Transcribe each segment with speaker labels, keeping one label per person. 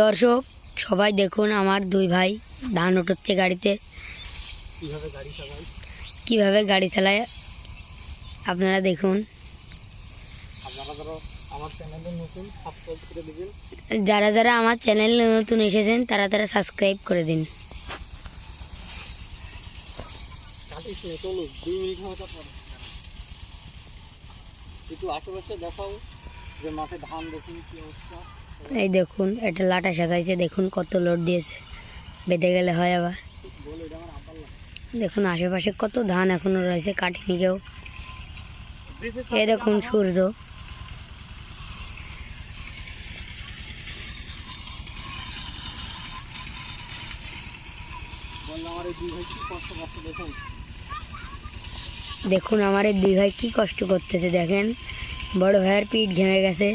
Speaker 1: দর্শক সবাই দেখুন আমার দুই ভাই ধান উঠোচ্ছে গাড়িতে।
Speaker 2: কীভাবে গাড়ি
Speaker 1: চালায়? আপনারা দেখুন। যারা যারা আমার চ্যানেল নতুন এসেছেন তারা তারা সাবস্ক্রাইব করে দিন।
Speaker 2: একটু আশেপাশে দেখাও যে মাঠে ধান দেখুন কি অবস্থা।
Speaker 1: এই দেখুন এটা লাটা সাজাইছে, দেখুন কত লোড দিয়েছে। বেঁধে গেলে হয় আবার। দেখুন, আশেপাশে কত ধান এখনও রয়েছে কাটেনি কেউ এই দেখুন, সূর্য।
Speaker 2: দেখুন
Speaker 1: আমার এই দুই ভাই কি কষ্ট করতেছে, দেখেন। বড় ভাইয়ের পিঠ ঘেমে গেছে।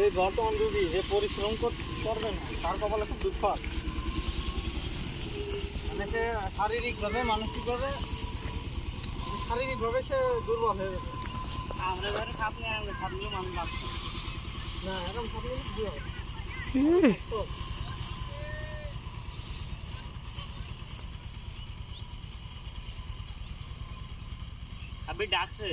Speaker 2: এই বর্তমান যদি যে পরিশ্রম করবে না তার কপালে খুব দুঃখ আছে। অনেকে শারীরিকভাবে মানসিকভাবে শারীরিকভাবে সে দুর্বল হয়ে গেছে আমরা মানুষ না এরকম আপনি ডাকছে।